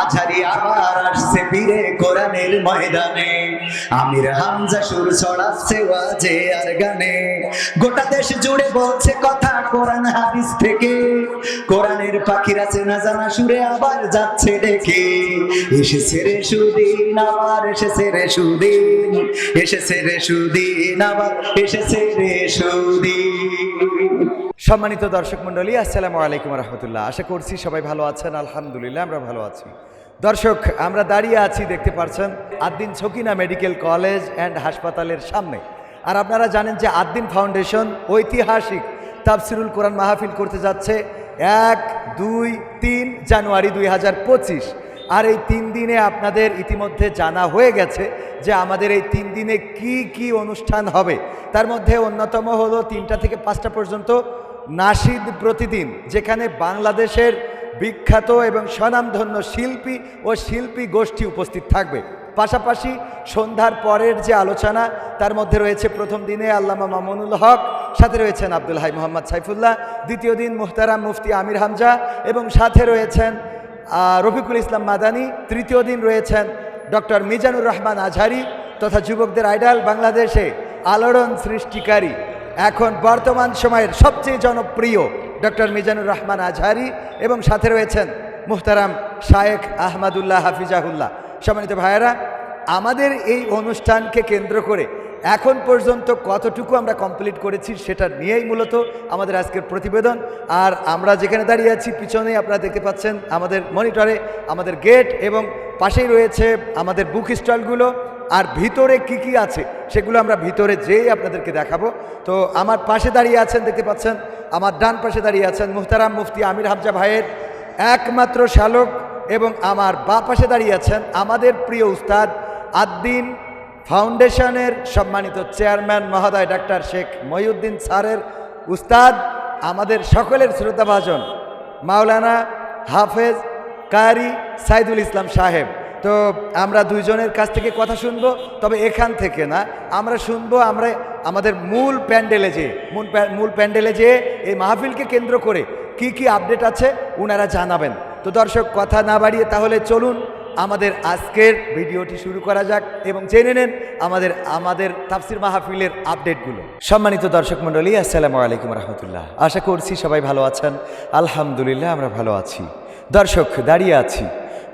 আঝারি আবার আসছে ফিরে কোরআনের ময়দানে। আমির হামজা সুর ছড়াচ্ছে ওয়াজে আর গানে। গোটা দেশ জুড়ে বলছে কথা কোরআন হাদিস থেকে। কোরআনের পাখিরা চেনা জানা সুরে আবার যাচ্ছে ডেকে এসেছে রে সুদিন, আবার এসেছে রে সুদিন। এসেছে রে সুদিন, আবার এসেছে রে সুদিন। সম্মানিত দর্শক মণ্ডলী, আসসালামু আলাইকুম রহমতুল্লাহ। আশা করছি সবাই ভালো আছেন, আলহামদুলিল্লাহ, আমরা ভালো আছি। দর্শক, আমরা দাঁড়িয়ে আছি, দেখতে পাচ্ছেন Ad-din Sakina medical college and হাসপাতালের সামনে। আর আপনারা জানেন যে আদ্দিন ফাউন্ডেশন ঐতিহাসিক তাফসিরুল কোরআন মাহফিল করতে যাচ্ছে এক, দুই, তিন জানুয়ারি দুই হাজার পঁচিশ। আর এই তিন দিনে আপনাদের ইতিমধ্যে জানা হয়ে গেছে যে আমাদের এই তিন দিনে কি কি অনুষ্ঠান হবে। তার মধ্যে অন্যতম হলো তিনটা থেকে পাঁচটা পর্যন্ত নাসিদ প্রতিদিন, যেখানে বাংলাদেশের বিখ্যাত এবং স্বনামধন্য শিল্পী ও শিল্পী গোষ্ঠী উপস্থিত থাকবে। পাশাপাশি সন্ধ্যার পরের যে আলোচনা, তার মধ্যে রয়েছে প্রথম দিনে আল্লামা মামুনুল হক, সাথে রয়েছেন আব্দুল হাই মোহাম্মদ সাইফুল্লাহ, দ্বিতীয় দিন মুহতারাম মুফতি আমির হামজা, এবং সাথে রয়েছেন রফিকুল ইসলাম মাদানি, তৃতীয় দিন রয়েছেন ডক্টর মিজানুর রহমান আজহারি, তথা যুবকদের আইডাল বাংলাদেশে আলোড়ন সৃষ্টিকারী এখন বর্তমান সময়ের সবচেয়ে জনপ্রিয় ডক্টর মিজানুর রহমান আজহারি এবং সাথে রয়েছেন মুহতারাম শায়েখ আহমদুল্লাহ হাফিজাহুল্লাহ। সম্মানিত ভাইয়েরা, আমাদের এই অনুষ্ঠানকে কেন্দ্র করে এখন পর্যন্ত কতটুকু আমরা কমপ্লিট করেছি সেটা নিয়েই মূলত আমাদের আজকের প্রতিবেদন। আর আমরা যেখানে দাঁড়িয়ে আছি, পিছনে আপনারা দেখতে পাচ্ছেন আমাদের মনিটরে আমাদের গেট এবং পাশেই রয়েছে আমাদের বুক স্টলগুলো আর ভিতরে কি কি আছে সেগুলো আমরা ভিতরে যেই আপনাদেরকে দেখাবো। তো আমার পাশে দাঁড়িয়ে আছেন, দেখতে পাচ্ছেন, আমার ডান পাশে দাঁড়িয়ে আছেন মুহতারাম মুফতি আমির হামজা ভাইয়ের একমাত্র শালক এবং আমার বা পাশে দাঁড়িয়ে আছেন আমাদের প্রিয় উস্তাদ আদ্দিন ফাউন্ডেশনের সম্মানিত চেয়ারম্যান মহোদয় ডাক্তার শেখ মহিউদ্দিন স্যারের উস্তাদ, আমাদের সকলের শ্রদ্ধাভাজন মাওলানা হাফেজ কারি সাইদুল ইসলাম সাহেব। তো আমরা দুইজনের কাছ থেকে কথা শুনব, তবে এখান থেকে না, আমরা শুনব আমরা আমাদের মূল প্যান্ডেলে যে, মূল প্যা- মূল প্যান্ডেলে যে এই মাহফিলকে কেন্দ্র করে কি কি আপডেট আছে ওনারা জানাবেন। তো দর্শক, কথা না বাড়িয়ে তাহলে চলুন, আমাদের আজকের ভিডিওটি শুরু করা যাক এবং জেনে নেন আমাদের আমাদের তাফসির মাহফিলের আপডেটগুলো। সম্মানিত দর্শক মণ্ডলী, আসসালামু আলাইকুম রহমতুল্লাহ। আশা করছি সবাই ভালো আছেন। আলহামদুলিল্লাহ, আমরা ভালো আছি। দর্শক, দাঁড়িয়ে আছি।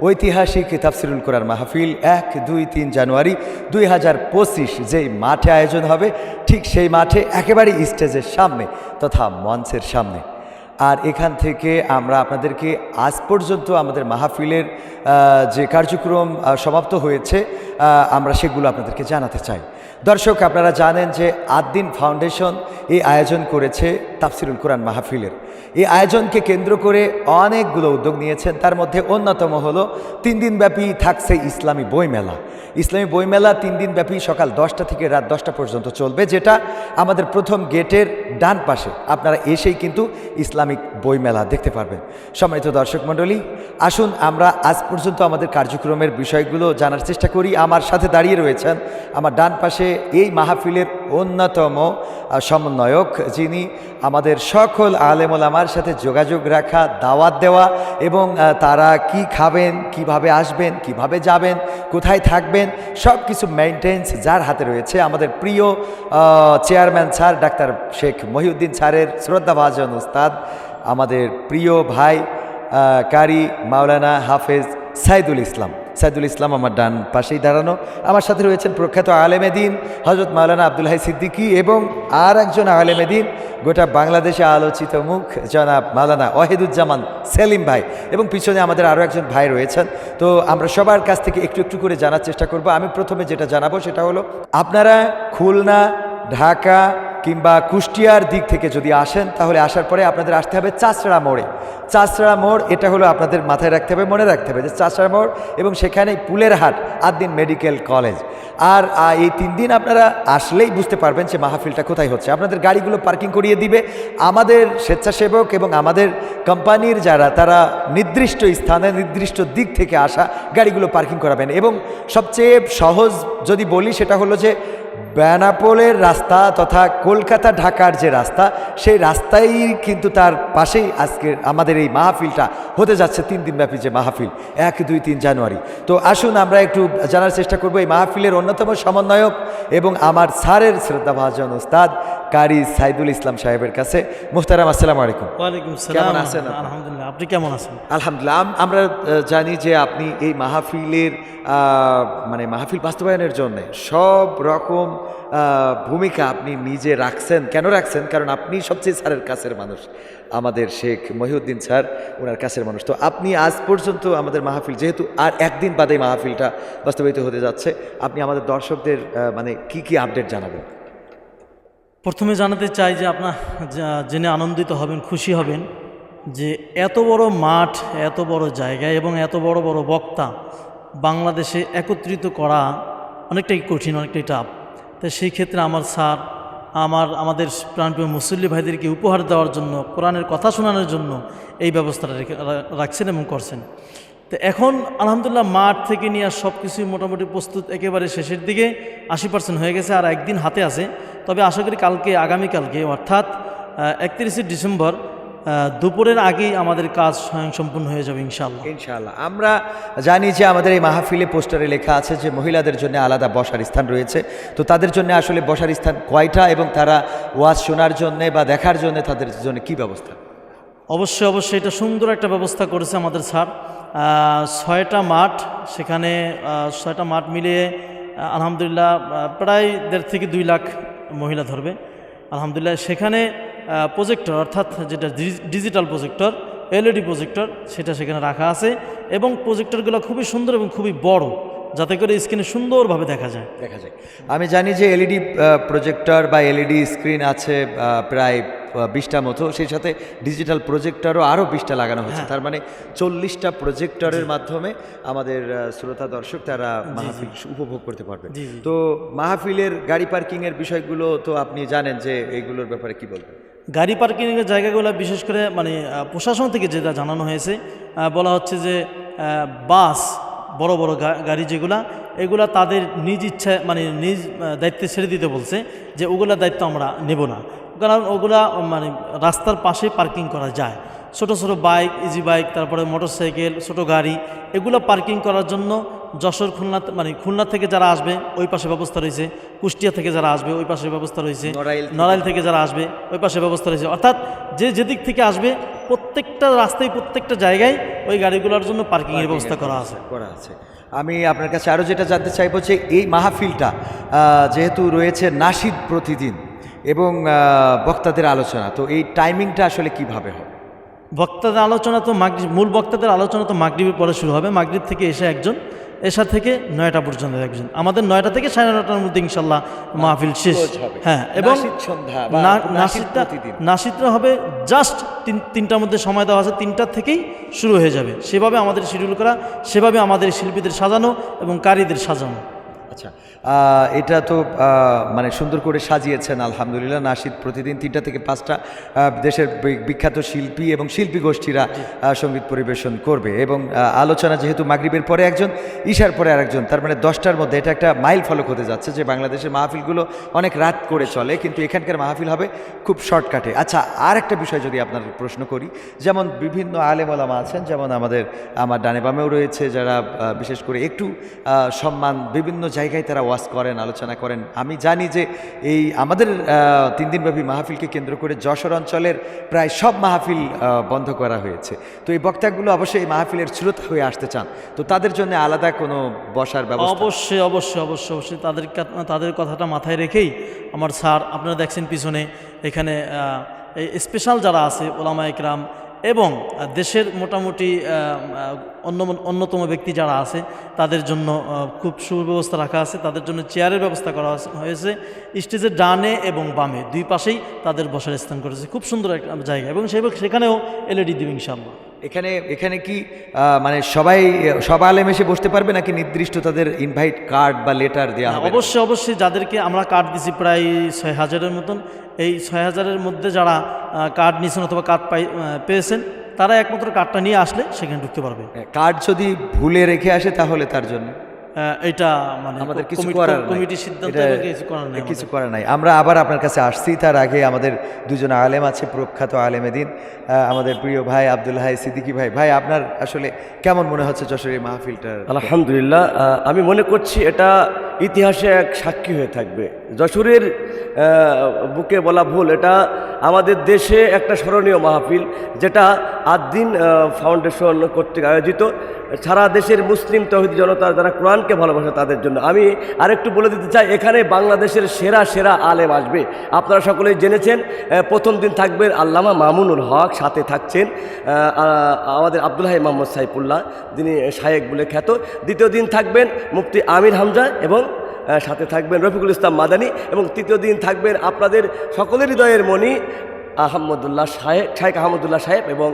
ঐতিহাসিক তাফসিরুল কোরআন মাহফিল এক, দুই, তিন জানুয়ারি দুই হাজার পঁচিশ যেই মাঠে আয়োজন হবে, ঠিক সেই মাঠে একেবারে স্টেজের সামনে তথা মঞ্চের সামনে। আর এখান থেকে আমরা আপনাদেরকে আজ পর্যন্ত আমাদের মাহফিলের যে কার্যক্রম সমাপ্ত হয়েছে আমরা সেগুলো আপনাদেরকে জানাতে চাই। দর্শক, আপনারা জানেন যে আদ্দিন ফাউন্ডেশন এই আয়োজন করেছে তাফসিরুল কোরআন মাহফিলের। এই আয়োজনকে কেন্দ্র করে অনেকগুলো উদ্যোগ নিয়েছেন। তার মধ্যে অন্যতম হলো তিন দিনব্যাপী থাকছে ইসলামী বইমেলা। ইসলামী বইমেলা তিন দিনব্যাপী সকাল দশটা থেকে রাত দশটা পর্যন্ত চলবে, যেটা আমাদের প্রথম গেটের ডান পাশে। আপনারা এসেই কিন্তু ইসলামিক বইমেলা দেখতে পারবেন। সম্মানিত দর্শক মণ্ডলী, আসুন আমরা আজ পর্যন্ত আমাদের কার্যক্রমের বিষয়গুলো জানার চেষ্টা করি। আমার সাথে দাঁড়িয়ে রয়েছেন আমার ডান পাশে এই মাহফিলের অন্যতম সমন্বয়ক যিনি আমাদের সকল আলেমল আমার সাথে যোগাযোগ রাখা, দাওয়াত দেওয়া এবং তারা কি খাবেন, কীভাবে আসবেন, কীভাবে যাবেন, কোথায় থাকবেন সব কিছু মেনটেন্স যার হাতে রয়েছে আমাদের প্রিয় chairman sir doctor Sheikh Mohiuddin স্যারের শ্রদ্ধাভাজন উস্তাদ আমাদের প্রিয় ভাই কারি মাওলানা হাফেজ সাইদুল ইসলাম। সাইদুল ইসলাম আমার ডান পাশেই দাঁড়ানো। আমার সাথে রয়েছেন প্রখ্যাত আলেমেদিন হজরত মাওলানা আব্দুল হাই সিদ্দিকী এবং আর একজন আলেমেদিন গোটা বাংলাদেশে আলোচিত মুখ, জনাব মাওলানা ওয়াহিদুজ্জামান সেলিম ভাই। এবং পিছনে আমাদের আরও একজন ভাই রয়েছেন। তো আমরা সবার কাছ থেকে একটু একটু করে জানার চেষ্টা করব। আমি প্রথমে যেটা জানাব সেটা হলো, আপনারা খুলনা, ঢাকা কিংবা কুষ্টিয়ার দিক থেকে যদি আসেন, তাহলে আসার পরে আপনাদের আসতে হবে চাষড়া মোড়ে। চাষড়া মোড়, এটা হলো আপনাদের মাথায় রাখতে হবে, মনে রাখতে হবে যে চাষড়া মোড় এবং সেখানে পুলের হাট আদ্দিন মেডিকেল কলেজ। আর এই তিন দিন আপনারা আসলেই বুঝতে পারবেন যে মাহফিলটা কোথায় হচ্ছে। আপনাদের গাড়িগুলো পার্কিং করিয়ে দিবে। আমাদের স্বেচ্ছাসেবক এবং আমাদের কোম্পানির যারা, তারা নির্দিষ্ট স্থানে, নির্দিষ্ট দিক থেকে আসা গাড়িগুলো পার্কিং করাবেন। এবং সবচেয়ে সহজ যদি বলি, সেটা হলো যে বেনাপোলের রাস্তা তথা কলকাতা ঢাকার যে রাস্তা, সেই রাস্তাই কিন্তু তার পাশেই আজকের আমাদের এই মাহফিলটা হতে যাচ্ছে তিন দিনব্যাপী যে মাহফিল, এক, দুই, তিন জানুয়ারি। তো আসুন আমরা একটু জানার চেষ্টা করব, এই মাহফিলের অন্যতম সমন্বয়ক এবং আমার স্যারের শ্রদ্ধাভাজন উস্তাদ কারি সাইদুল ইসলাম সাহেবের কাছে। মুহতারাম আসসালামু আলাইকুম। ওয়ালাইকুম কেমন আছেন? আলহামদুলিল্লাহ আপনি কেমন আছেন? আলহামদুলিল্লাহ আমরা জানি যে আপনি এই মাহফিলের মানে মাহফিল বাস্তবায়নের জন্য সব রকম ভূমিকা আপনি নিজে রাখছেন। কেন রাখছেন? কারণ আপনি সবচেয়ে স্যারের কাছের মানুষ। আমাদের শেখ মহিউদ্দিন স্যার ওনার কাছের মানুষ। তো আপনি আজ পর্যন্ত আমাদের মাহফিল যেহেতু আর একদিন বাদে মাহফিলটা বাস্তবায়িত হতে যাচ্ছে আপনি আমাদের দর্শকদের মানে কি কি আপডেট জানাবেন? প্রথমে জানাতে চাই যে আপনার জেনে আনন্দিত হবেন, খুশি হবেন যে এত বড় মাঠ, এত বড় জায়গা এবং এত বড় বড় বক্তা বাংলাদেশে একত্রিত করা অনেকটাই কঠিন, অনেকটাই টাফ তো সেই ক্ষেত্রে আমার স্যার আমার, আমাদের প্রাণপ্রিয় মুসল্লি ভাইদেরকে উপহার দেওয়ার জন্য, কোরআনের কথা শোনানোর জন্য এই ব্যবস্থাটা রেখে রাখছেন এবং করছেন। তো এখন আলহামদুলিল্লাহ মাঠ থেকে নিয়ে সব কিছুই মোটামুটি প্রস্তুত একেবারে শেষের দিকে আশি পার্সেন্ট হয়ে গেছে আর একদিন হাতে আছে। তবে আশা করি কালকে আগামীকালকে অর্থাৎ একত্রিশে ডিসেম্বর দুপুরের আগেই আমাদের কাজ স্বয়ং সম্পূর্ণ হয়ে যাবে ইনশাল্লাহ ইনশাল্লাহ আমরা জানি যে আমাদের এই মাহফিলে পোস্টারে লেখা আছে যে মহিলাদের জন্য আলাদা বসার স্থান রয়েছে। তো তাদের জন্য আসলে বসার স্থান কয়টা এবং তারা ওয়াজ শোনার জন্য বা দেখার জন্য তাদের জন্য কি ব্যবস্থা? অবশ্যই অবশ্যই। এটা সুন্দর একটা ব্যবস্থা করেছে আমাদের স্যার। ছয়টা মাঠ সেখানে ছয়টা মাঠ মিলিয়ে আলহামদুলিল্লাহ প্রায় দেড় থেকে দুই লাখ মহিলা ধরবে। আলহামদুলিল্লাহ, সেখানে প্রজেক্টর অর্থাৎ যেটা ডিজিটাল প্রজেক্টর এলইডি প্রজেক্টর সেটা সেখানে রাখা আছে এবং প্রজেক্টরগুলো খুবই সুন্দর এবং খুবই বড়, যাতে করে স্ক্রিনে সুন্দরভাবে দেখা যায়। দেখা যায়। আমি জানি যে এলইডি প্রজেক্টর বা এলইডি স্ক্রিন আছে প্রায় বিশটা মতো সেই সাথে ডিজিটাল প্রজেক্টরও আরও বিশটা লাগানো হচ্ছে। তার মানে চল্লিশটা প্রজেক্টরের মাধ্যমে আমাদের শ্রোতা দর্শক তারা মাহফিল উপভোগ করতে পারবে। তো মাহফিলের গাড়ি পার্কিংয়ের বিষয়গুলো তো আপনি জানেন যে এইগুলোর ব্যাপারে কি বলবেন? গাড়ি পার্কিংয়ের জায়গাগুলো বিশেষ করে মানে প্রশাসন থেকে যেটা জানানো হয়েছে বলা হচ্ছে যে বাস বড় বড় গাড়ি যেগুলা এগুলা তাদের নিজ ইচ্ছা মানে নিজ দায়িত্বে ছেড়ে দিতে বলছে যে ওগুলা দায়িত্ব আমরা নেব না। কারণ ওগুলা মানে রাস্তার পাশে পার্কিং করা যায়। ছোট ছোট বাইক ইজি বাইক তারপরে মোটরসাইকেল ছোট গাড়ি এগুলো পার্কিং করার জন্য যশোর খুলনা মানে খুলনা থেকে যারা আসবে ওই পাশে ব্যবস্থা রয়েছে। কুষ্টিয়া থেকে যারা আসবে ওই পাশে ব্যবস্থা রয়েছে। নড়াইল থেকে। যারা আসবে ওই পাশে ব্যবস্থা রয়েছে। অর্থাৎ যে যেদিক থেকে আসবে প্রত্যেকটা রাস্তায় প্রত্যেকটা জায়গায় ওই গাড়িগুলোর জন্য পার্কিংয়ের ব্যবস্থা করা আছে। করা আছে। আমি আপনার কাছে আরও যেটা জানতে চাইব যে এই মাহফিলটা যেহেতু রয়েছে নাসিদ প্রতিদিন এবং বক্তাদের আলোচনা। তো এই টাইমিংটা আসলে কীভাবে হবে? বক্তাদের আলোচনা তো মাগরিব মূল বক্তাদের আলোচনা তো মাগরিবের পরে শুরু হবে। মাগরিব থেকে এসে একজন এসা থেকে নয়টা পর্যন্ত একজন। আমাদের নয়টা থেকে সাড়ে নটার মধ্যে ইনশাল্লাহ মাহফিল শেষ। হ্যাঁ এবং নাসিদটা নাসিদটা হবে জাস্ট তিন তিনটার মধ্যে সময় দেওয়া আছে। তিনটার থেকেই শুরু হয়ে যাবে। সেভাবে আমাদের শিডিউল করা সেভাবে আমাদের শিল্পীদের সাজানো এবং কারীদের সাজানো। আচ্ছা এটা তো মানে সুন্দর করে সাজিয়েছেন আলহামদুলিল্লাহ। নাসিদ প্রতিদিন তিনটা থেকে পাঁচটা দেশের বিখ্যাত শিল্পী এবং শিল্পী গোষ্ঠীরা সংগীত পরিবেশন করবে এবং আলোচনা যেহেতু মাগরিবের পরে একজন ঈশার পরে আরেকজন তার মানে দশটার মধ্যে। এটা একটা মাইল ফলক হতে যাচ্ছে যে বাংলাদেশের মাহফিলগুলো অনেক রাত করে চলে কিন্তু এখানকার মাহফিল হবে খুব শর্টকাটে। আচ্ছা আর একটা বিষয় যদি আপনার প্রশ্ন করি যেমন বিভিন্ন আলেমলামা আছেন যেমন আমাদের আমার ডানে বামেও রয়েছে যারা বিশেষ করে একটু সম্মান বিভিন্ন জায়গায় তারা ওয়াজ করেন, আলোচনা করেন। আমি জানি যে এই আমাদের তিন দিনব্যাপী মাহফিলকে কেন্দ্র করে যশোর অঞ্চলের প্রায় সব মাহফিল বন্ধ করা হয়েছে। তো এই বক্তাগুলো অবশ্যই এই মাহফিলের শ্রোতা হয়ে আসতে চান। তো তাদের জন্য আলাদা কোনো বসার ব্যবস্থা? অবশ্যই অবশ্যই অবশ্যই অবশ্যই। তাদের তাদের কথাটা মাথায় রেখেই আমার স্যার, আপনারা দেখছেন পিছনে এখানে স্পেশাল যারা আছে ওলামা একরাম এবং দেশের মোটামুটি অন্য অন্যতম ব্যক্তি যারা আছে, তাদের জন্য খুব সুব্যবস্থা রাখা আছে, তাদের জন্য চেয়ারের ব্যবস্থা করা হয়েছে স্টেজের ডানে এবং বামে, দুই পাশেই তাদের বসার স্থান করেছে। খুব সুন্দর একটা জায়গা এবং সেখানেও এলইডি দিব ইনশাল্লাহ এখানে এখানে কি মানে সবাই সব আলেম এসে বসতে পারবে নাকি নির্দিষ্ট তাদের ইনভাইট কার্ড বা লেটার দেওয়া হবে? অবশ্যই অবশ্যই যাদেরকে আমরা কার্ড দিছি প্রায় ছয় হাজারের মতন এই ছয় হাজারের মধ্যে যারা কার্ড নিয়েছেন অথবা কার্ড পাই পেয়েছেন তারা একমাত্র কার্ডটা নিয়ে আসলে সেখানে ঢুকতে পারবে। কার্ড যদি ভুলে রেখে আসে তাহলে তার জন্য। এটা মানে আমাদের কিছু করার। সিদ্ধান্ত কিছু করার নেই কিছু করার নাই। আমরা আবার আপনার কাছে আসছি। তার আগে আমাদের দুজন আলেম আছে প্রখ্যাত আলেমেদিন আমাদের প্রিয় ভাই আব্দুল হাই সিদ্দিকি ভাই। ভাই আপনার আসলে কেমন মনে হচ্ছে যশোরের মাহফিলটার? আলহামদুলিল্লাহ আমি মনে করছি এটা ইতিহাসে এক সাক্ষী হয়ে থাকবে। যশোরের বুকে বলা ভুল, এটা আমাদের দেশে একটা স্মরণীয় মাহফিল, যেটা আদ্দিন ফাউন্ডেশন কর্তৃক আয়োজিত। সারা দেশের মুসলিম তহিদ জনতা যারা কোরআনকে ভালোবাসে তাদের জন্য। আমি আরেকটু বলে দিতে চাই, এখানে বাংলাদেশের সেরা সেরা আলেম আসবে। আপনারা সকলেই জেনেছেন প্রথম দিন থাকবেন আল্লামা মামুনুল হক, সাথে থাকছেন আমাদের আব্দুল্লাহ মোহাম্মদ সাইফুল্লাহ, যিনি শায়েক বলে খ্যাত। দ্বিতীয় দিন থাকবেন মুফতি আমির হামজা এবং সাথে থাকবেন রফিকুল ইসলাম মাদানী এবং তৃতীয় দিন থাকবেন আপনাদের সকলের হৃদয়ের মণি আহমদুল্লাহ সাহেব শাহেক আহমদুল্লাহ সাহেব এবং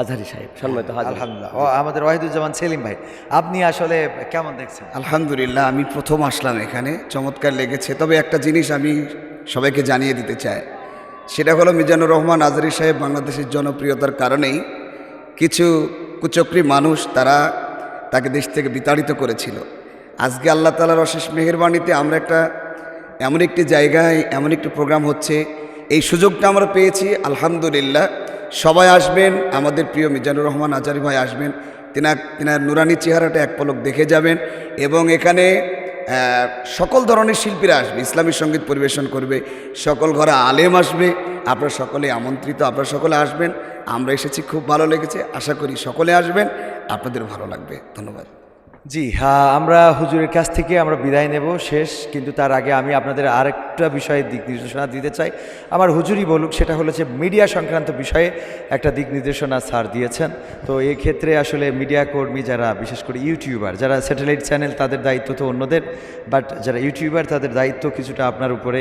আজহারি সাহেব সম্মানিত হাজির। আলহামদুলিল্লাহ। ও আমাদের ওয়াহিদুজ্জামান সেলিম ভাই আপনি আসলে কেমন দেখছেন? আলহামদুলিল্লাহ আমি প্রথম আসলাম এখানে চমৎকার লেগেছে। তবে একটা জিনিস আমি সবাইকে জানিয়ে দিতে চাই সেটা হলো মিজানুর রহমান আজরি সাহেব বাংলাদেশের জনপ্রিয়তার কারণেই কিছু কুচক্রী মানুষ তারা তাকে দেশ থেকে বিতাড়িত করেছিল। আজকে আল্লাহ তালার অশেষ মেহেরবাণীতে আমরা একটা এমন একটি জায়গায় এমন একটি প্রোগ্রাম হচ্ছে। এই সুযোগটা আমরা পেয়েছি, আলহামদুলিল্লাহ। সবাই আসবেন, আমাদের প্রিয় মিজানুর রহমান আজারি ভাই আসবেন। তিনার তিনার নুরানি চেহারাটা এক পলক দেখে যাবেন এবং এখানে সকল ধরনের শিল্পীরা আসবে, ইসলামী সংগীত পরিবেশন করবে, সকল ঘরে আলেম আসবে, আপনারা সকলে আমন্ত্রিত, আপনারা সকলে আসবেন। আমরা এসেছি, খুব ভালো লেগেছে, আশা করি সকলে আসবেন, আপনাদের ভালো লাগবে, ধন্যবাদ। জি হ্যাঁ আমরা হুজুরের কাছ থেকে আমরা বিদায় নেব শেষ, কিন্তু তার আগে আমি আপনাদের আরেকটা বিষয়ে দিক নির্দেশনা দিতে চাই। আমার হুজুরই বলুক, সেটা হলো যে মিডিয়া সংক্রান্ত বিষয়ে একটা দিক নির্দেশনা স্যার দিয়েছেন। তো এই ক্ষেত্রে আসলে মিডিয়া কর্মী যারা, বিশেষ করে ইউটিউবার, যারা স্যাটেলাইট চ্যানেল তাদের দায়িত্ব তো অন্যদের, বাট যারা ইউটিউবার তাদের দায়িত্ব কিছুটা আপনার উপরে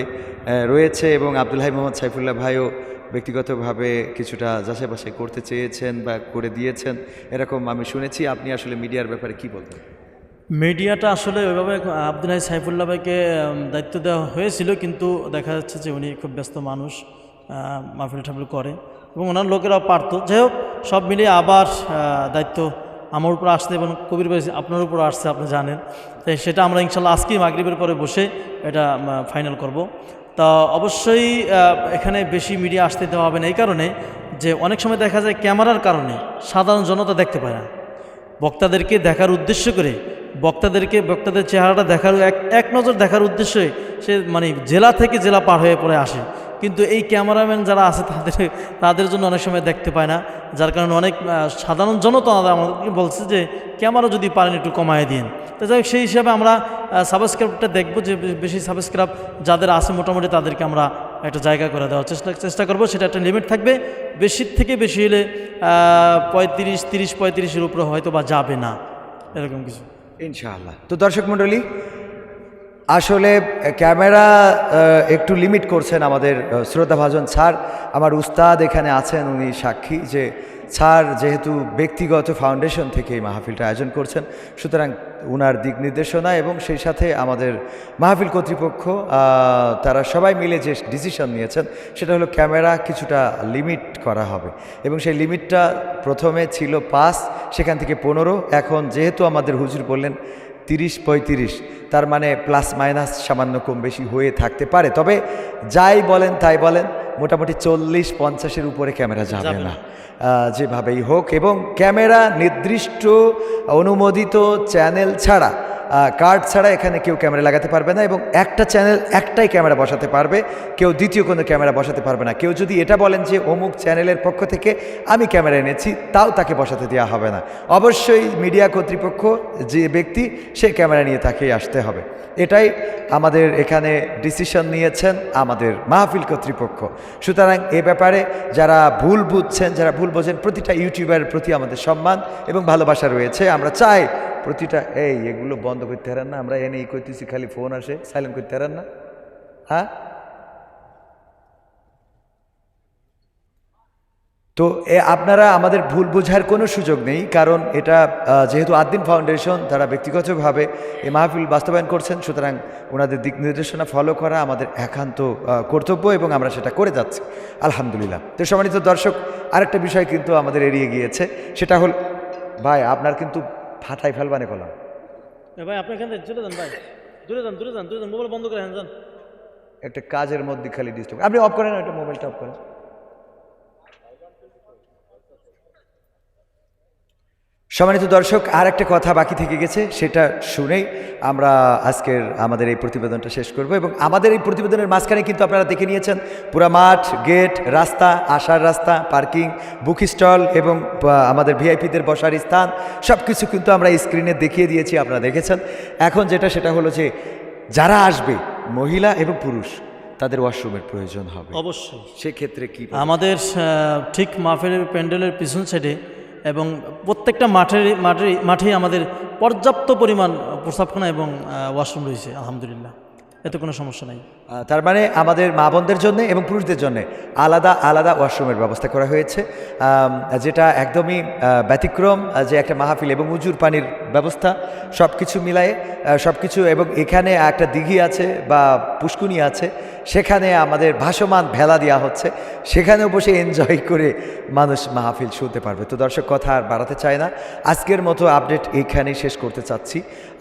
রয়েছে এবং আব্দুল হাই মোহাম্মদ সাইফুল্লাহ ভাইও ব্যক্তিগতভাবে কিছুটা যাচাই বাছাই করতে চেয়েছেন বা করে দিয়েছেন, এরকম আমি শুনেছি। আপনি আসলে মিডিয়ার ব্যাপারে কি বলবেন? মিডিয়াটা আসলে ওইভাবে আব্দুল হাই সাইফুল্লাহ ভাইকে দায়িত্ব দেওয়া হয়েছিল, কিন্তু দেখা যাচ্ছে যে উনি খুব ব্যস্ত মানুষ মাহফিল টাফিল করে এবং ওনার লোকেরাও পারতো। যাই হোক, সব মিলিয়ে আবার দায়িত্ব আমার উপর আসছে এবং কবির ভাই আপনার উপর আসছে, আপনি জানেন। তাই সেটা আমরা ইনশাল্লাহ আজকেই মাগরিবের পরে বসে এটা ফাইনাল করব। তা অবশ্যই এখানে বেশি মিডিয়া আসতে দেওয়া হবে না এই কারণে যে অনেক সময় দেখা যায় ক্যামেরার কারণে সাধারণ জনতা দেখতে পায় না। বক্তাদেরকে দেখার উদ্দেশ্য করে, বক্তাদেরকে, বক্তাদের চেহারাটা দেখার এক এক নজর দেখার উদ্দেশ্যে সে মানে জেলা থেকে জেলা পার হয়ে পড়ে আসে। কিন্তু এই ক্যামেরাম্যান যারা আছে তাদের তাদের জন্য অনেক সময় দেখতে পায় না। যার কারণে অনেক সাধারণ জনতা আমাদেরকে বলছে যে, ক্যামেরা যদি পারেন একটু কমায় দিন। তো যাই সেই হিসাবে আমরা সাবস্ক্রাইবটা দেখব যে বেশি সাবস্ক্রাইব যাদের আছে মোটামুটি তাদেরকে আমরা একটা জায়গা করে দেওয়ার চেষ্টা চেষ্টা করব। সেটা একটা লিমিট থাকবে। বেশির থেকে বেশি হলে পঁয়ত্রিশ, তিরিশ, পঁয়ত্রিশের উপরে হয়তো বা যাবে না। এরকম কিছু। ইনশাআল্লাহ। তো দর্শক মণ্ডলী আসলে ক্যামেরা একটু লিমিট করছেন আমাদের শ্রদ্ধাভাজন স্যার। আমার উস্তাদ এখানে আছেন, উনি সাক্ষী যে, স্যার যেহেতু ব্যক্তিগত ফাউন্ডেশন থেকে এই মাহফিলটা আয়োজন করছেন, সুতরাং উনার দিক নির্দেশনা এবং সেই সাথে আমাদের মাহফিল কর্তৃপক্ষ তারা সবাই মিলে যে ডিসিশন নিয়েছেন, সেটা হলো ক্যামেরা কিছুটা লিমিট করা হবে। এবং সেই লিমিটটা প্রথমে ছিল পাঁচ, সেখান থেকে পনেরো। এখন যেহেতু আমাদের হুজুর বললেন তিরিশ পঁয়ত্রিশ তার মানে প্লাস মাইনাস সামান্য কম বেশি হয়ে থাকতে পারে। তবে যাই বলেন তাই বলেন মোটামুটি চল্লিশ পঞ্চাশের উপরে ক্যামেরা যাবে না। যেভাবেই হোক এবং ক্যামেরা নির্দিষ্ট অনুমোদিত চ্যানেল ছাড়া কার্ড ছাড়া এখানে কেউ ক্যামেরা লাগাতে পারবে না এবং একটা চ্যানেল একটাই ক্যামেরা বসাতে পারবে। কেউ দ্বিতীয় কোনো ক্যামেরা বসাতে পারবে না। কেউ যদি এটা বলেন যে অমুক চ্যানেলের পক্ষ থেকে আমি ক্যামেরা এনেছি, তাও তাকে বসাতে দেওয়া হবে না। অবশ্যই মিডিয়া কর্তৃপক্ষ যে ব্যক্তি, সে ক্যামেরা নিয়ে তাকেই আসতে হবে। এটাই আমাদের এখানে ডিসিশন নিয়েছেন আমাদের মাহফিল কর্তৃপক্ষ। সুতরাং এ ব্যাপারে যারা ভুল বুঝছেন, যারা ভুল বোঝেন, প্রতিটা ইউটিউবারের প্রতি আমাদের সম্মান এবং ভালোবাসা রয়েছে। আমরা চাই প্রতিটা, এই, এগুলো বন্ধ করতে হারান না, আমরা এনে ই করতেছি, খালি ফোন আসে সাইলেন্ট করতে হারান না। হ্যাঁ? তো, এ, আপনারা আমাদের ভুল বোঝার কোনো সুযোগ নেই, কারণ এটা যেহেতু আদ্দিন ফাউন্ডেশন তারা ব্যক্তিগতভাবে এই মাহফিল বাস্তবায়ন করছেন, সুতরাং ওনাদের দিক নির্দেশনা ফলো করা আমাদের একান্ত কর্তব্য এবং আমরা সেটা করে যাচ্ছি, আলহামদুলিল্লাহ। তো সম্মানিত দর্শক, আরেকটা বিষয় কিন্তু আমাদের এড়িয়ে গিয়েছে, সেটা হল, ভাই, আপনার কিন্তু ফাটাই ফেলবানে কলাম। এ ভাই আপনি এখান থেকে চলে যান ভাই। দূরে যান দূরে যান দূরে যান মোবাইল বন্ধ করে যান। একটা কাজের মধ্যে খালি ডিস্টার্ব আপনি অফ করেন একটা মোবাইলটা অফ করেন। সম্মানিত দর্শক আর একটা কথা বাকি থেকে গেছে সেটা শুনেই আমরা আজকের আমাদের এই প্রতিবেদনটা শেষ করব এবং আমাদের এই প্রতিবেদনের মাঝখানে কিন্তু আপনারা দেখে নিয়েছেন পুরা মাঠ গেট রাস্তা আসার রাস্তা পার্কিং বুক স্টল এবং আমাদের ভিআইপিদের বসার স্থান সব কিছু কিন্তু আমরা স্ক্রিনে দেখিয়ে দিয়েছি আপনারা দেখেছেন। এখন যেটা সেটা হলো যে যারা আসবে মহিলা এবং পুরুষ তাদের ওয়াশরুমের প্রয়োজন হবে। অবশ্যই। সেক্ষেত্রে কি আমাদের ঠিক মাহফিলের প্যান্ডেলের পিছন সাইডে এবং প্রত্যেকটা মাঠের মাঠে মাঠেই আমাদের পর্যাপ্ত পরিমাণ প্রস্রাবখানা এবং ওয়াশরুম রয়েছে, আলহামদুলিল্লাহ। এতে কোনো সমস্যা নাই। তার মানে আমাদের মা বোনদের জন্য এবং পুরুষদের জন্য আলাদা আলাদা ওয়াশরুমের ব্যবস্থা করা হয়েছে। যেটা একদমই ব্যতিক্রম যে একটা মাহফিল এবং উজুর পানির ব্যবস্থা সব কিছু মিলায়ে সব কিছু এবং এখানে একটা দিঘি আছে বা পুষ্কুনি আছে, সেখানে আমাদের ভাসমান ভেলা দেওয়া হচ্ছে। সেখানেও বসে এনজয় করে মানুষ মাহফিল শুনতে পারবে। তো দর্শক, কথা আর বাড়াতে চায় না। আজকের মতো আপডেট এইখানেই শেষ করতে চাচ্ছি।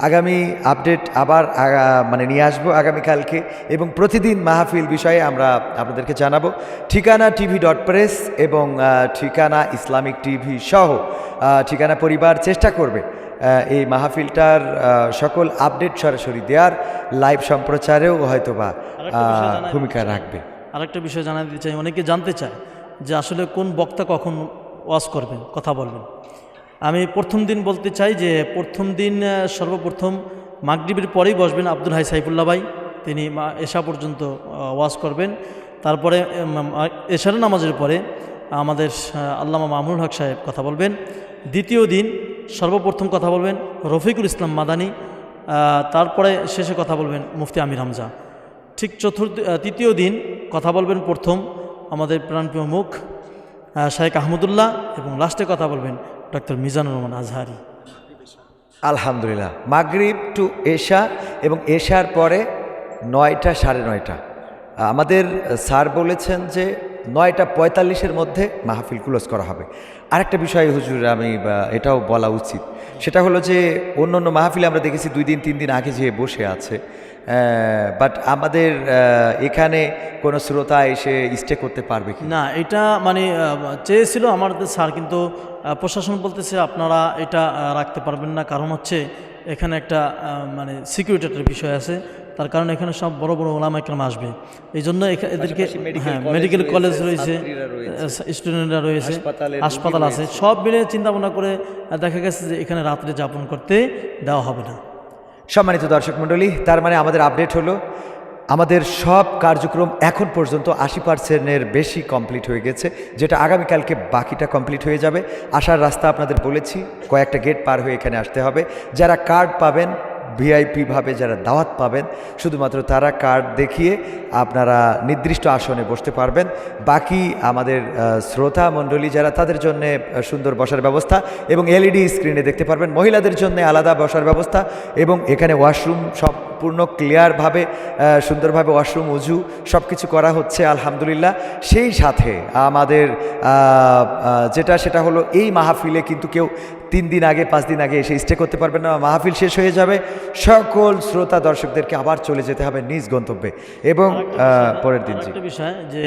আগামী আপডেট আবার মানে নিয়ে আসব আগামীকালকে এবং প্রতিদিন মাহফিল বিষয়ে আমরা আপনাদেরকে জানাব। ঠিকানা টিভি ডট প্রেস এবং ঠিকানা ইসলামিক টিভি সহ ঠিকানা পরিবার চেষ্টা করবে এই মাহফিলটার সকল আপডেট সরাসরি দেওয়ার লাইভ সম্প্রচারেও হয়তোবা ভূমিকা। রাখবে। আরেকটা বিষয় দিতে চাই। অনেকে জানতে চায় যে আসলে কোন বক্তা কখন ওয়াজ করবেন কথা বলবেন। আমি প্রথম দিন বলতে চাই যে প্রথম দিন সর্বপ্রথম মাগরিবের পরেই বসবেন আব্দুল হাই সাইফুল্লাহ ভাই। তিনি মা- এশা পর্যন্ত ওয়াজ করবেন। তারপরে এশার নামাজের পরে আমাদের আল্লামা মামুনুল হক সাহেব কথা বলবেন। দ্বিতীয় দিন সর্বপ্রথম কথা বলবেন রফিকুল ইসলাম মাদানি তারপরে শেষে কথা বলবেন মুফতি আমির হামজা। ঠিক চতুর্থ তৃতীয় দিন কথা বলবেন প্রথম আমাদের প্রাণপ্রিয় মুখ শাহেক আহমদুল্লাহ এবং লাস্টে কথা বলবেন ডক্টর মিজানুর রহমান আজহারি। আলহামদুলিল্লাহ। মাগরিব টু এশা এবং এশার পরে নয়টা সাড়ে নয়টা। আমাদের স্যার বলেছেন যে নয়টা পঁয়তাল্লিশের মধ্যে মাহফিল ক্লোজ করা হবে। আরেকটা বিষয় হুজুর, আমি এটাও বলা উচিত। সেটা হলো যে অন্য অন্য মাহফিলে আমরা দেখেছি দুই দিন, তিন দিন আগে যেয়ে বসে আছে। বাট আমাদের এখানে কোনো শ্রোতা এসে স্টে করতে পারবে কি না, এটা মানে চেয়েছিল আমাদের স্যার, কিন্তু প্রশাসন বলতেছে আপনারা এটা রাখতে পারবেন না। কারণ হচ্ছে এখানে একটা মানে সিকিউরিটির বিষয় আছে। তার কারণে এখানে সব বড় বড় ওলামা একরাম আসবে। এই জন্য এদেরকে হ্যাঁ মেডিকেল কলেজ রয়েছে স্টুডেন্টরা রয়েছে হাসপাতাল আছে। সব মিলে চিন্তা ভাবনা করে দেখা গেছে যে এখানে রাত্রে যাপন করতে দেওয়া হবে না। সম্মানিত দর্শক মণ্ডলী তার মানে আমাদের আপডেট হলো আমাদের সব কার্যক্রম এখন পর্যন্ত আশি পার্সেন্টের বেশি কমপ্লিট হয়ে গেছে যেটা আগামীকালকে বাকিটা কমপ্লিট হয়ে যাবে। আসার রাস্তা আপনাদের বলেছি কয়েকটা গেট পার হয়ে এখানে আসতে হবে। যারা কার্ড পাবেন ভিআইপিভাবে যারা দাওয়াত পাবেন, শুধুমাত্র তারা কার্ড দেখিয়ে আপনারা নির্দিষ্ট আসনে বসতে পারবেন। বাকি আমাদের শ্রোতা মণ্ডলী যারা, তাদের জন্য সুন্দর বসার ব্যবস্থা এবং এলইডি স্ক্রিনে দেখতে পারবেন। মহিলাদের জন্য আলাদা বসার ব্যবস্থা এবং এখানে ওয়াশরুম সম্পূর্ণ ক্লিয়ারভাবে সুন্দরভাবে ওয়াশরুম, উজু সব কিছু করা হচ্ছে, আলহামদুলিল্লাহ। সেই সাথে আমাদের যেটা, সেটা হলো এই মাহফিলে কিন্তু কেউ তিন দিন আগে পাঁচ দিন আগে এসে স্টে করতে পারবেন না মাহফিল শেষ হয়ে যাবে। সকল শ্রোতা দর্শকদেরকে আবার চলে যেতে হবে নিজ গন্তব্যে। এবং পরের দিন বিষয় যে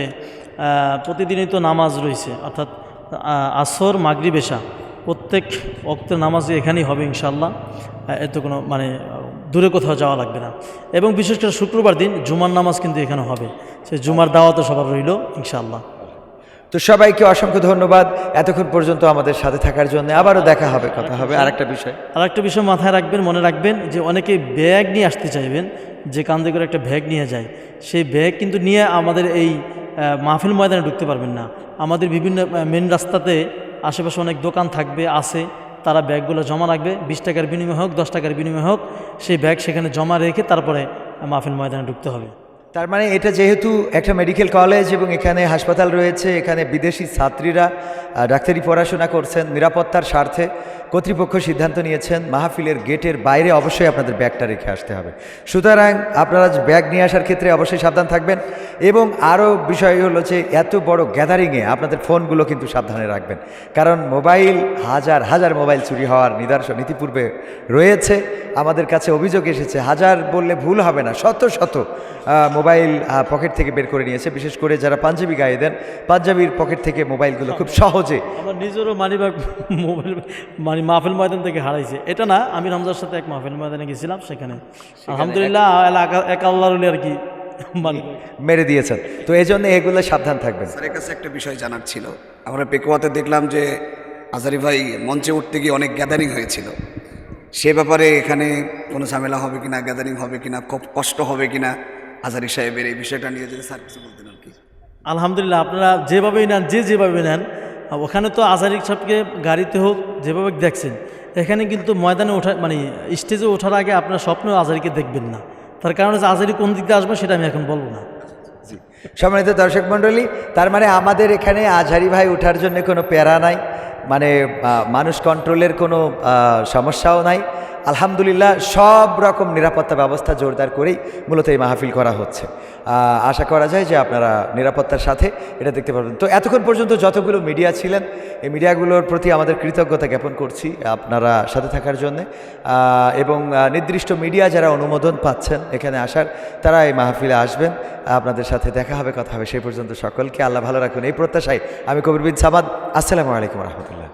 প্রতিদিনই তো নামাজ রয়েছে অর্থাৎ আসর মাগরিব এশা প্রত্যেক অক্তের নামাজ এখানেই হবে ইনশাল্লাহ এত কোনো মানে দূরে কোথাও যাওয়া লাগবে না। এবং বিশেষ করে শুক্রবার দিন জুমার নামাজ কিন্তু এখানে হবে। সে জুমার দাওয়াতও সবার রইল ইনশাল্লাহ তো সবাইকে অসংখ্য ধন্যবাদ এতক্ষণ পর্যন্ত আমাদের সাথে থাকার জন্য। আবারও দেখা হবে, কথা হবে। আর একটা বিষয়। আর একটা বিষয় মাথায় রাখবেন, মনে রাখবেন যে অনেকে ব্যাগ নিয়ে আসতে চাইবেন, যে কান্দে করে একটা ব্যাগ নিয়ে যায়। সেই ব্যাগ কিন্তু নিয়ে আমাদের এই মাহফিল ময়দানে ঢুকতে পারবেন না। আমাদের বিভিন্ন মেন রাস্তাতে আশেপাশে অনেক দোকান থাকবে, আছে। তারা ব্যাগগুলো জমা রাখবে। বিশ টাকার বিনিময় হোক, দশ টাকার বিনিময় হোক, সেই ব্যাগ সেখানে জমা রেখে তারপরে মাহফিল ময়দানে ঢুকতে হবে। তার মানে এটা যেহেতু একটা মেডিকেল কলেজ এবং এখানে হাসপাতাল রয়েছে, এখানে বিদেশি ছাত্রীরা ডাক্তারি পড়াশোনা করছেন, নিরাপত্তার স্বার্থে। কর্তৃপক্ষ সিদ্ধান্ত নিয়েছেন মাহফিলের গেটের বাইরে অবশ্যই আপনাদের ব্যাগটা রেখে আসতে হবে। সুতরাং আপনারা ব্যাগ নিয়ে আসার ক্ষেত্রে অবশ্যই সাবধান থাকবেন এবং আরও বিষয় হলো যে এত বড় গ্যাদারিংয়ে আপনাদের ফোনগুলো কিন্তু সাবধানে রাখবেন। কারণ মোবাইল, হাজার হাজার মোবাইল চুরি হওয়ার নিদর্শন ইতিপূর্বে রয়েছে। আমাদের কাছে অভিযোগ এসেছে, হাজার বললে ভুল হবে না, শত শত মোবাইল পকেট থেকে বের করে নিয়েছে। বিশেষ করে যারা পাঞ্জাবি গায়ে দেন, পাঞ্জাবির পকেট থেকে মোবাইলগুলো খুব সহজে আমার নিজেরও মানিব্যাগ, মোবাইল মানে মাহফিল ময়দান থেকে হারাইছে। এটা না আমি রমজার সাথে এক মাহফিল ময়দানে গেছিলাম সেখানে। আলহামদুলিল্লাহ এক আল্লাহর আর কি মানে। মেরে দিয়েছেন। তো এই জন্য এগুলো সাবধান থাকবেন। স্যারের কাছে একটা বিষয় জানার ছিল। আমরা পেকুয়াতে দেখলাম যে আজারি ভাই মঞ্চে উঠতে গিয়ে অনেক গ্যাদারিং হয়েছিল। সে ব্যাপারে এখানে কোনো ঝামেলা হবে কিনা গ্যাদারিং হবে কিনা খুব কষ্ট হবে কিনা আজারি সাহেবের এই বিষয়টা নিয়ে যদি স্যার কিছু বলতেন আর কি। আলহামদুলিল্লাহ আপনারা যেভাবেই নেন যে যেভাবে নেন ওখানে তো আজারিক সাহেবকে গাড়িতে হোক, যেভাবে দেখছেন, এখানে কিন্তু ময়দানে ওঠা মানে স্টেজে ওঠার আগে আপনার স্বপ্ন আজারিকে দেখবেন না। তার কারণ হচ্ছে আজারি কোন দিক দিয়ে আসবে সেটা আমি এখন বলব না। সম্মানিত দর্শক মণ্ডলী, তার মানে আমাদের এখানে আজহারি ভাই ওঠার জন্য কোনো প্যারা নাই মানে মানুষ কন্ট্রোলের কোনো সমস্যাও নাই। আলহামদুলিল্লাহ, সব রকম নিরাপত্তা ব্যবস্থা জোরদার করেই মূলত এই মাহফিল করা হচ্ছে। আশা করা যায় যে আপনারা নিরাপত্তার সাথে এটা দেখতে পারবেন। তো এতক্ষণ পর্যন্ত যতগুলো মিডিয়া ছিলেন, এই মিডিয়াগুলোর প্রতি আমাদের কৃতজ্ঞতা জ্ঞাপন করছি আপনারা সাথে থাকার জন্যে। এবং নির্দিষ্ট মিডিয়া যারা অনুমোদন পাচ্ছেন এখানে আসার, তারা এই মাহফিলে আসবেন। আপনাদের সাথে দেখা হবে, কথা হবে, সেই পর্যন্ত সকলকে আল্লাহ ভালো রাখুন। এই প্রত্যাশায় আমি কবির বিন সামাদ। আসসালামু আলাইকুম রহমতুল্লাহ।